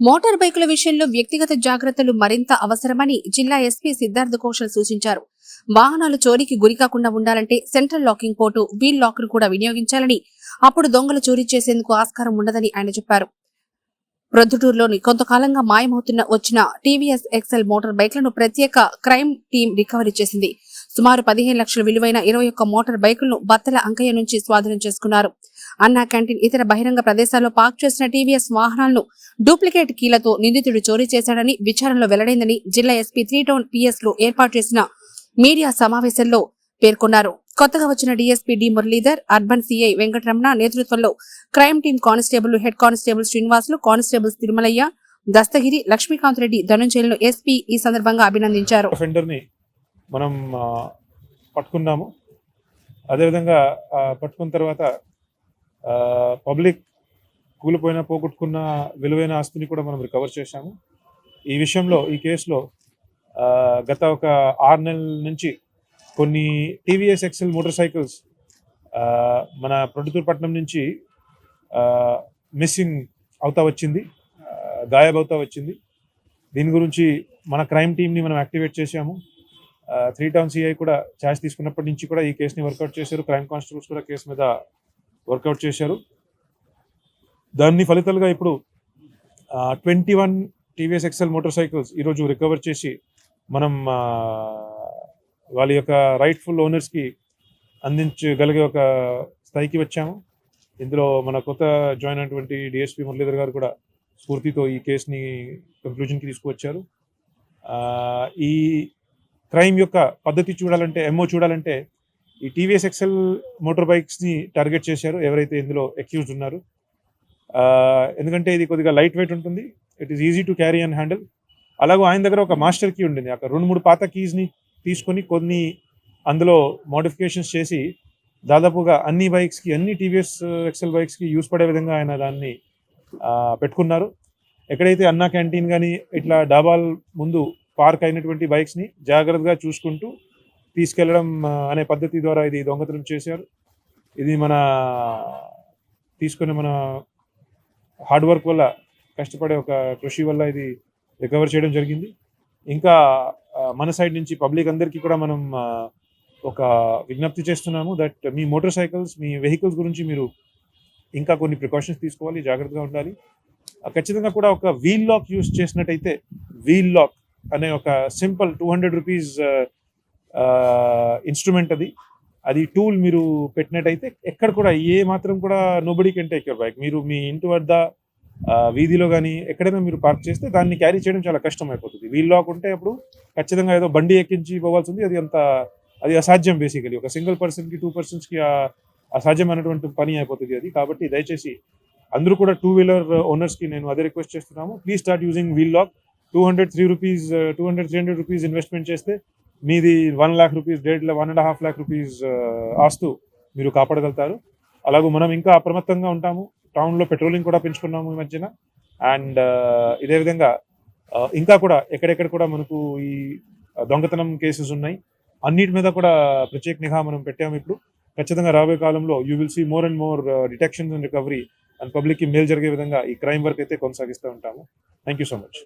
Motor బైకుల విషయంలో వ్యక్తిగత జాగ్రత్తలు మరింత అవసరమని జిల్లా ఎస్పీ సిద్ధార్థ కౌశల్ సూచించారు. వాహనాలు చోరీకి గురికాకుండా ఉండాలంటే central locking port wheel lock కూడా వినియోగించాలని అప్పుడు దొంగలు చోరీ చేసేందుకు ఆస్కారం ఉండదని ఆయన చెప్పారు. ప్రొద్దుటూరులోని కొంతకాలంగా మాయమవుతున్న వచ్చిన టీవీఎస్ ఎక్సెల్ మోటార్ బైక్లను ప్రత్యేక క్రైమ్ టీం రికవరీ చేసింది. సుమారు పదిహేను లక్షల విలువైన ఇరవై ఒక్క మోటార్ బైకులను బత్తల అంకయ్య నుంచి స్వాధీనం చేసుకున్నారు. అన్నా క్యాంటీన్ ఇతర బహిరంగ ప్రదేశాల్లో పార్క్ చేసిన టీవీఎస్ వాహనాలను డూప్లికేట్ కీలతో నిందితుడు చోరీ చేశాడని విచారణలో వెల్లడైందని జిల్లా ఎస్పీ త్రీ టౌన్ పిఎస్లో ఏర్పాటు చేసిన మీడియా సమావేశంలో పేర్కొన్నారు. కొత్తగా వచ్చిన DSP D Muralidhar urban CI Venkataramana నేతృత్వంలో crime team constable head constable Srinivasulu constables Tirumalayya Dastagiri Lakshmikanth Reddy ధనుంజయులను SP ఈ సందర్భంగా అభినందించారు. మనం పట్టుకున్నాము. అదేవిధంగా పట్టుకున్న తర్వాత పబ్లిక్ కూలిపోయిన పోగొట్టుకున్న విలువైన ఆస్తిని కూడా మనం రికవర్ చేశాము. ఈ విషయంలో ఈ కేసులో గత ఒక ఆరు నెలల నుంచి కొన్ని టీవీఎస్ ఎక్సెల్ మోటార్ సైకిల్స్ మన ప్రొద్దుతూరుపట్నం నుంచి మిస్సింగ్ అవుతా వచ్చింది ఆ, గాయబ్ అవుతా వచ్చింది. దీని గురించి మన క్రైమ్ టీమ్ని మనం యాక్టివేట్ చేశాము. త్రీ టౌన్ సిఐ కూడా ఛార్జ్ తీసుకున్నప్పటి నుంచి కూడా ఈ కేసుని వర్కౌట్ చేశారు. క్రైమ్ కానిస్టేబుల్స్ కూడా కేసు మీద వర్కౌట్ చేశారు. దాన్ని ఫలితాలుగా ఇప్పుడు twenty one TVS Excel motorcycles ఈరోజు రికవర్ చేసి మనం వాళ్ళ యొక్క రైట్ఫుల్ ఓనర్స్కి అందించగలిగే ఒక స్థాయికి వచ్చాము. ఇందులో మన కొత్త జాయిన్ అయినటువంటి డిఎస్పీ మురళీధర్ గారు కూడా స్ఫూర్తితో ఈ కేసుని కంక్లూజన్కి తీసుకువచ్చారు. ఈ క్రైమ్ యొక్క పద్ధతి చూడాలంటే ఎంఓ చూడాలంటే ఈ టీవీఎస్ ఎక్సెల్ మోటార్ బైక్స్ని టార్గెట్ చేశారు ఎవరైతే ఇందులో అక్యూజ్డ్ ఉన్నారు. ఎందుకంటే ఇది కొద్దిగా లైట్ వెయిట్ ఉంటుంది. It is easy to carry and handle అలాగే ఆయన దగ్గర ఒక మాస్టర్ కీ ఉండింది. అక్కడ రెండు మూడు పాత కీస్ని తీసుకొని కొన్ని అందులో మోడిఫికేషన్స్ చేసి దాదాపుగా అన్ని బైక్స్కి అన్ని టీవీఎస్ ఎక్సెల్ బైక్స్కి యూస్ పడే విధంగా ఆయన దాన్ని పెట్టుకున్నారు. ఎక్కడైతే అన్నా క్యాంటీన్ కానీ ఇట్లా డాబాల్ ముందు పార్క్ అయినటువంటి బైక్స్ని జాగ్రత్తగా చూసుకుంటూ తీసుకెళ్ళడం అనే పద్ధతి ద్వారా ఇది దొంగతనం చేశారు. ఇది మన తీసుకునే మన హార్డ్ వర్క్ వల్ల కష్టపడే ఒక కృషి వల్ల ఇది రికవర్ చేయడం జరిగింది. ఇంకా మన సైడ్ నుంచి పబ్లిక్ అందరికీ కూడా మనం ఒక విజ్ఞప్తి చేస్తున్నాము దట్ మీ మోటార్ సైకిల్స్ మీ వెహికల్స్ గురించి మీరు ఇంకా కొన్ని ప్రికాషన్స్ తీసుకోవాలి జాగ్రత్తగా ఉండాలి. ఖచ్చితంగా కూడా ఒక వీల్ లాక్ యూస్ చేసినట్టయితే వీల్ లాక్ అనే ఒక simple two hundred rupees instrument అది. అది టూల్ మీరు పెట్టినట్టయితే ఎక్కడ కూడా ఏ మాత్రం కూడా nobody can take your bike మీరు మీ ఇంటి వద్ద వీధిలో కానీ ఎక్కడైనా మీరు పార్క్ చేస్తే దాన్ని క్యారీ చేయడం చాలా కష్టం అయిపోతుంది వీల్ లాక్ ఉంటే అప్పుడు ఖచ్చితంగా ఏదో బండి ఎక్కించి పోవాల్సి ఉంది అది అంత అది అసాధ్యం బేసికలీ ఒక సింగిల్ పర్సన్కి టూ పర్సన్స్కి అసాధ్యమైనటువంటి పని అయిపోతుంది అది. కాబట్టి దయచేసి అందరూ కూడా టూ వీలర్ ఓనర్స్కి నేను అదే రిక్వెస్ట్ చేస్తున్నాము. Please start using wheel lock two hundred three rupees two hundred three hundred rupees investment చేస్తే మీది one lakh rupees date one and half lakh rupees ఆస్తు మీరు కాపాడగలుగుతారు. అలాగే మనం ఇంకా అప్రమత్తంగా ఉంటాము. టౌన్లో పెట్రోలింగ్ కూడా పెంచుకున్నాము ఈ మధ్యన. అండ్ ఇదే విధంగా ఇంకా కూడా ఎక్కడెక్కడ కూడా మనకు ఈ దొంగతనం కేసెస్ ఉన్నాయి. అన్నిటి మీద కూడా ప్రత్యేక నిఘా మనం పెట్టాము ఇప్పుడు. ఖచ్చితంగా రాబోయే కాలంలో you will see more and more detection and recovery and పబ్లిక్కి మేలు జరిగే విధంగా ఈ క్రైమ్ వర్క్ అయితే కొనసాగిస్తూ ఉంటాము. Thank you so much